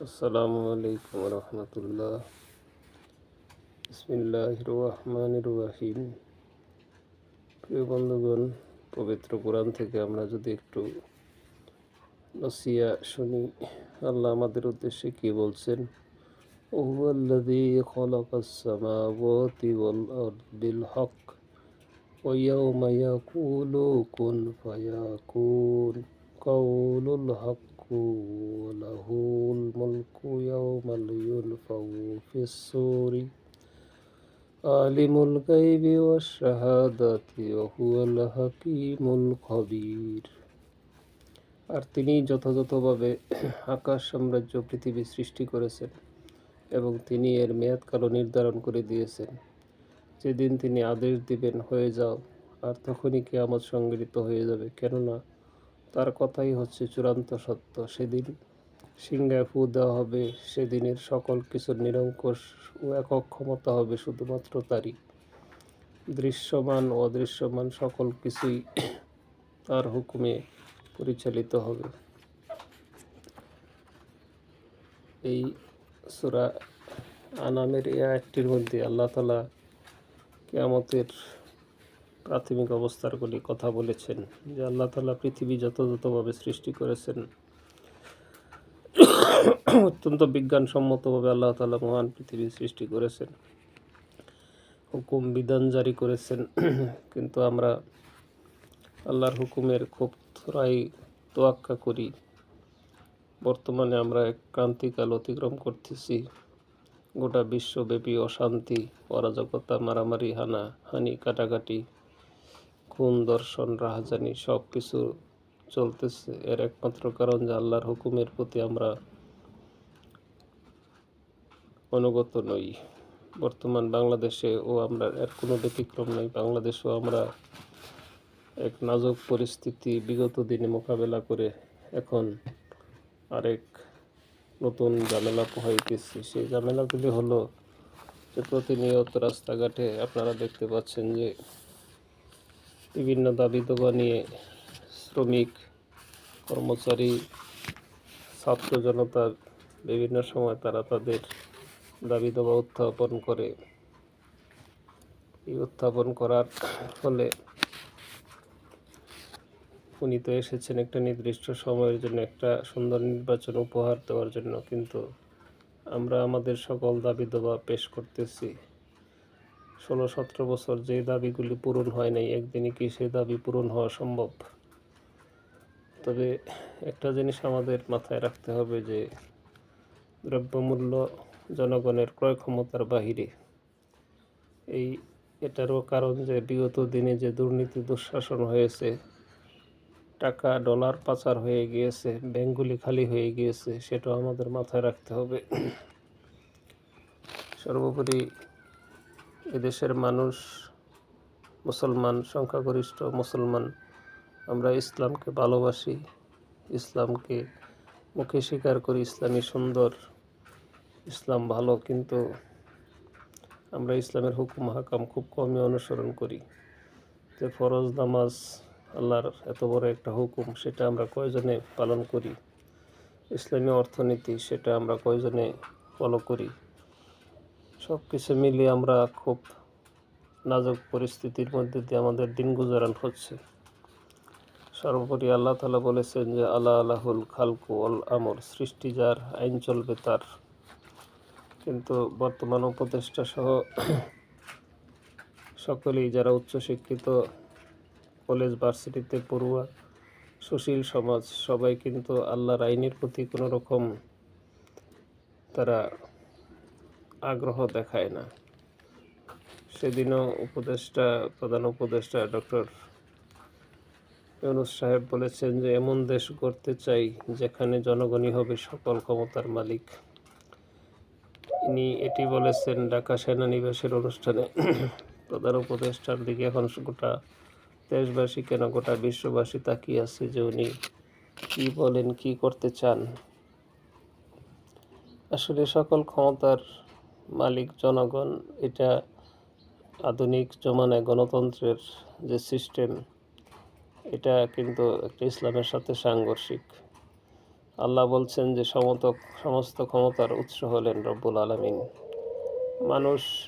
আসসালামু আলাইকুম রহমতুল্লাহ বিসমিল্লাহ রহমান রহিম প্রিয় বন্ধুগণ পবিত্র কোরআন থেকে আমরা যদি একটু নসিয়া শুনি আল্লাহ আমাদের উদ্দেশ্যে কি বলছেন هو الذي خلق السماوات والأرض بالحق ويوم يقول كن فيكون قول الحق وله الملك يوم ينفع في الصور عالم الغيب والشهادة وهو الحكيم الخبير আর তিনি যথাযথভাবে আকাশ সাম্রাজ্য পৃথিবী সৃষ্টি করেছেন এবং তিনি এর মেয়াদকালও নির্ধারণ করে দিয়েছেন যেদিন তিনি আদেশ দিবেন হয়ে যাও আর তখনই কেয়ামত সংগৃহীত হয়ে যাবে কেননা তার কথাই হচ্ছে চূড়ান্ত সত্য। সেদিন সিংহায় ফু দেওয়া হবে, সেদিনের সকল কিছুর নিরঙ্কুশ ও একক ক্ষমতা হবে শুধুমাত্র তারই। দৃশ্যমান ও অদৃশ্যমান সকল কিছুই তার হুকুমে পরিচালিত হবে। এই সুরা আনামের এই আয়াতটির মধ্যে আল্লাহ তালা প্রাথমিক অবস্থারগুলি কথা বলেছেন যে আল্লাহ তালা পৃথিবী যথাযথভাবে সৃষ্টি করেছেন, অত্যন্ত বিজ্ঞানসম্মতভাবে আল্লাহ তালা মহান পৃথিবী সৃষ্টি করেছেন। হুকুম বিধান জারি করেছেন, কিন্তু আমরা আল্লাহর হুকুমের খুব থোড়াই তোয়াক্কা করি। বর্তমানে আমরা এক ক্রান্তিকাল অতিক্রম করতেছি। গোটা বিশ্বব্যাপী অশান্তি, অরাজকতা, মারামারি হানা হানি কাটাকাটি খুন দর্শন, রাহাজানি সব কিছু চলতেছে। এর একমাত্র কারণ যে আল্লাহর হুকুমের প্রতি আমরা অনুগত নই। বর্তমান বাংলাদেশে ও আমরা এর কোনো ব্যতিক্রম নই। বাংলাদেশেও আমরা এক নাজুক পরিস্থিতি বিগত দিনে মোকাবেলা করে এখন আরেক নতুন ঝামেলা পোহাইতেছি। সেই ঝামেলাগুলি হলো যে প্রতিনিয়ত রাস্তাঘাটে আপনারা দেখতে পাচ্ছেন যে বিভিন্ন দাবি দাবা নিয়ে শ্রমিক, কর্মচারী, ছাত্র জনতার বিভিন্ন সময় তারা তাদের দাবি দাবা উত্থাপন করে। এই উত্থাপন করার ফলে উনি তো এসেছেন একটা নির্দিষ্ট সময়ের জন্য, একটা সুন্দর নির্বাচন উপহার দেওয়ার জন্য। কিন্তু আমরা আমাদের সকল দাবি দাবা পেশ করতেছি। ষোলো সতেরো বছর যে দাবিগুলি পূরণ হয় নাই একদিনে কি সেই দাবি পূরণ হওয়া সম্ভব? তবে একটা জিনিস আমাদের মাথায় রাখতে হবে যে, দ্রব্যমূল্য জনগণের ক্রয় ক্ষমতার বাহিরে, এই এটারও কারণ যে বিগত দিনে যে দুর্নীতি দুঃশাসন হয়েছে, টাকা, ডলার পাচার হয়ে গিয়েছে ব্যাঙ্কগুলি খালি হয়ে গিয়েছে, সেটাও আমাদের মাথায় রাখতে হবে। সর্বোপরি এদেশের মানুষ, মুসলমান, সংখ্যাগরিষ্ঠ মুসলমান, আমরা ইসলামকে ভালোবাসি, ইসলামকে মুখে স্বীকার করি ইসলামী সুন্দর, ইসলাম ভালো, কিন্তু আমরা ইসলামের হুকুম হাকাম খুব কমই অনুসরণ করি। যে ফরজ নামাজ আল্লাহর এত বড় একটা হুকুম, সেটা আমরা কয়জনে পালন করি? ইসলামী অর্থনীতি, সেটা আমরা কয়জনে ফলো করি? সব কিছু মিলিয়ে আমরা খুব নাজুক পরিস্থিতির মধ্যে দিয়ে আমাদের দিন গুজারান হচ্ছে। সর্বোপরি আল্লাহ তালা বলেছেন যে আল্লাহ আল্লাহুল খালকু অল আমর। সৃষ্টি যার, আইন চলবে তার। কিন্তু বর্তমান উপদেষ্টা সহ সকলেই যারা উচ্চশিক্ষিত কলেজ, ভার্সিটিতে পড়ুয়া, সুশীল সমাজ, সবাই কিন্তু আল্লাহর আইনের প্রতি কোনো রকম তারা আগ্রহ দেখায় না। সেদিনও উপদেষ্টা, প্রধান উপদেষ্টা ডক্টর ইউনুস সাহেব বলেছেন যে, এমন দেশ করতে চাই যেখানে জনগণই হবে সকল ক্ষমতার মালিক। ইনি এটি বলেছেন ঢাকা সেনানিবাসের অনুষ্ঠানে। প্রধান উপদেষ্টার দিকে এখন গোটা দেশবাসী কেন গোটা বিশ্ববাসী তাকিয়ে আছে যে, উনি কী বলেন, কি করতে চান। আসলে সকল ক্ষমতার মালিক, জনগণ, এটা আধুনিক জমানায় গণতন্ত্রের যে সিস্টেম এটা কিন্তু একটা ইসলামের সাথে সাংঘর্ষিক। আল্লাহ বলছেন যে সমত সমস্ত ক্ষমতার উৎস হলেন রব্বুল আলমিন। মানুষ